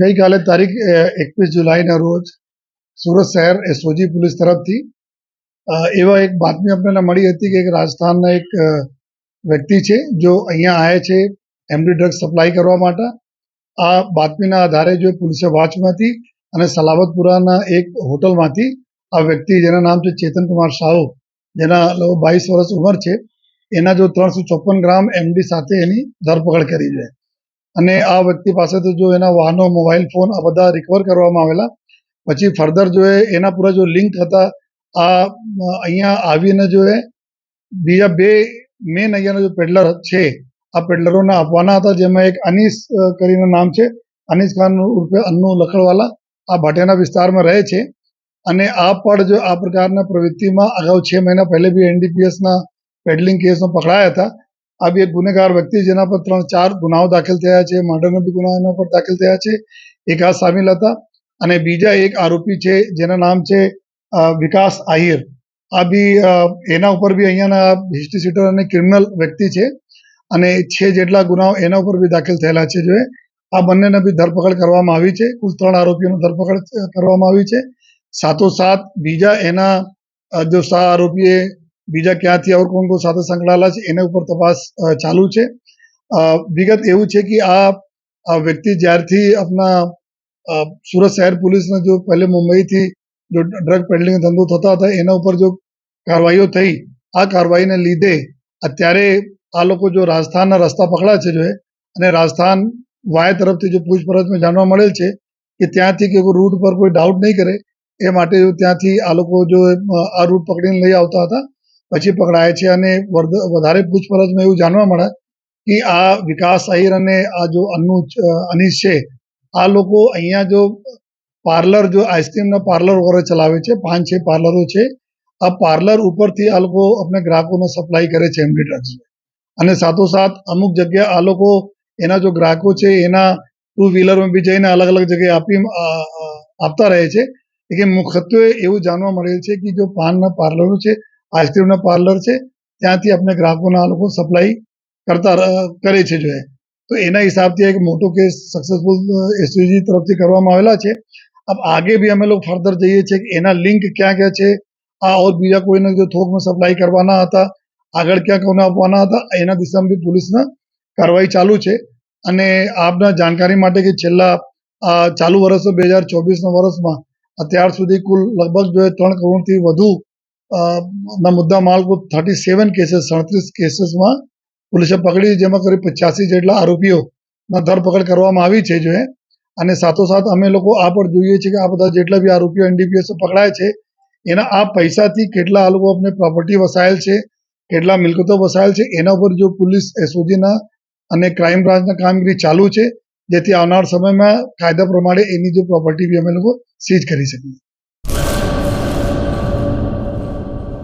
ગઈકાલે તારીખ એકવીસ જુલાઈના રોજ સુરત શહેર એસઓજી પોલીસ તરફથી એવા એક બાતમી આપણને મળી હતી કે એક રાજસ્થાનના એક વ્યક્તિ છે, જો અહીંયા આવે છે, એમડી ડ્રગ્સ સપ્લાય કરવા માટે. આ બાતમીના આધારે જો પોલીસે વોચમાંથી અને સલાબતપુરાના એક હોટલમાંથી આ વ્યક્તિ, જેના નામ છે ચેતન કુમાર સાહુ, જેના બાવીસ વર્ષ ઉંમર છે, એના જો ત્રણસો ચોપન ગ્રામ એમડી સાથે એની ધરપકડ કરી છે. અને આ વ્યક્તિ પાસેથી જો એના વાહનો મોબાઈલ ફોન આ બધા રિકવર કરવામાં આવેલા. પછી ફર્ધર જો એના પૂરા જો લિંક હતા આ, અહીંયા આવીને જો બીજા બે મેન અહીંયાના જો પેડલર છે, આ પેડલરોને આપવાના હતા, જેમાં એક અનીસ કરીને નામ છે. અનીસ ખાન ઉર્ફે અન્નુ લખડવાલા આ ભાટિયાના વિસ્તારમાં રહે છે. અને આ પણ જો આ પ્રકારના પ્રવૃત્તિમાં અગાઉ છ મહિના પહેલે બી એનડીપીએસના પેડલિંગ કેસમાં પકડાયા હતા. આ બી ગુનેગાર વ્યક્તિ જેના પર ત્રણ ચાર ગુનાઓ દાખલ થયા છે મર્ડરના બી ગુનાઓ એના પર દાખલ થયા છે. એક આ સામેલ હતા અને બીજા એક આરોપી છે, જેના નામ છે વિકાસ આહિર. આ બી એના ઉપર બી અહીંયાના હિસ્ટ્રી સીટર અને ક્રિમિનલ વ્યક્તિ છે અને છે જેટલા ગુનાઓ એના ઉપર બી દાખલ થયેલા છે જો આ બંનેને બી ધરપકડ કરવામાં આવી છે. કુલ ત્રણ આરોપીઓની ધરપકડ કરવામાં આવી છે. સાથોસાથ બીજા એના જો સહ આરોપીએ બીજા ક્યાંથી અવર કોણ સાથે સંકળાયેલા છે, એના ઉપર તપાસ ચાલુ છે. વિગત એવું છે કે આ વ્યક્તિ જ્યારથી આપના સુરત શહેર પોલીસને જો પહેલે મુંબઈથી જો ડ્રગ પેડલિંગ ધંધો થતા હતા, એના ઉપર જો કાર્યવાહીઓ થઈ, આ કાર્યવાહીને લીધે અત્યારે આ લોકો જો રાજસ્થાનના રસ્તા પકડા છે, જો અને રાજસ્થાન વાય તરફથી જો પૂછપરછમાં જાણવા મળેલ છે કે ત્યાંથી કે રૂટ પર કોઈ ડાઉટ નહીં કરે, એ માટે ત્યાંથી આ લોકો જો આ રૂટ પકડીને લઈ આવતા હતા પછી પકડાય છે અને વધારે પૂછપરછમાં એવું જાણવા મળે કે આ વિકાસ આહિર અને આ જો અનુ અનીશ છે, આ લોકો અહીંયા જો પાર્લર જો આઈસ્ક્રીમના પાર્લર વગેરે ચલાવે છે, પાંચ, છે પાર્લરો છે, આ પાર્લર ઉપરથી આ લોકો આપણે ગ્રાહકોને સપ્લાય કરે છે એમડી ડ્રગ્સ અને સાથોસાથ અમુક જગ્યા આ લોકો એના જો ગ્રાહકો છે એના ટુ વ્હીલરમાં બી જઈને અલગ અલગ જગ્યાએ આપી આપતા રહે છે. કે મુખ્યત્વે એવું જાણવા મળેલ છે કે જો પાનના પાર્લરો છે આઈસ્ક્રીમના પાર્લર છે ત્યાંથી આપણે ગ્રાહકોને આ લોકો સપ્લાય કરતા ર- કરે છે જો એ. તો એના હિસાબથી એક મોટો કેસ સક્સેસફુલ એસયુજી તરફથી કરવામાં આવેલા છે अब आगे भी અમે લોકો ફર્ધર જઈએ છીએ કે એના લિંક ક્યાં ક્યાં છે આ ઓર બીજા કોઈને જો થોકમાં સપ્લાય કરવાના હતા આગળ ક્યાં કોને આપવાના હતા એના દિશામાં બી પોલીસના કાર્યવાહી ચાલુ છે અને આપના જાણકારી માટે કે છેલ્લા આ ચાલુ વર્ષ બે હજાર ચોવીસના વર્ષમાં અત્યાર સુધી કુલ લગભગ જો એ ત્રણ કરોડથી વધુ અ, ના મુદ્દા માલકો થર્ટી સેવન કેસીસ સડત્રીસ કેસીસમાં પોલીસે પકડી, જેમાં કરી પચાસી જેટલા આરોપીઓના ધરપકડ કરવામાં આવી છે, જો અને સાથોસાથ અમે લોકો આ પણ જોઈએ છીએ કે આ બધા જેટલા બી આરોપીઓ એનડીપીએસ પકડાય છે, એના આ પૈસાથી કેટલા આ લોકો આપણે પ્રોપર્ટી વસાયેલ છે, કેટલા મિલકતો વસાયેલ છે, એના ઉપર જો પોલીસ એસઓજીના અને ક્રાઇમ બ્રાન્ચના કામગીરી ચાલુ છે, જેથી આવનાર સમયમાં કાયદા પ્રમાણે એની જો પ્રોપર્ટી બી અમે લોકો સીઝ કરી શકીએ.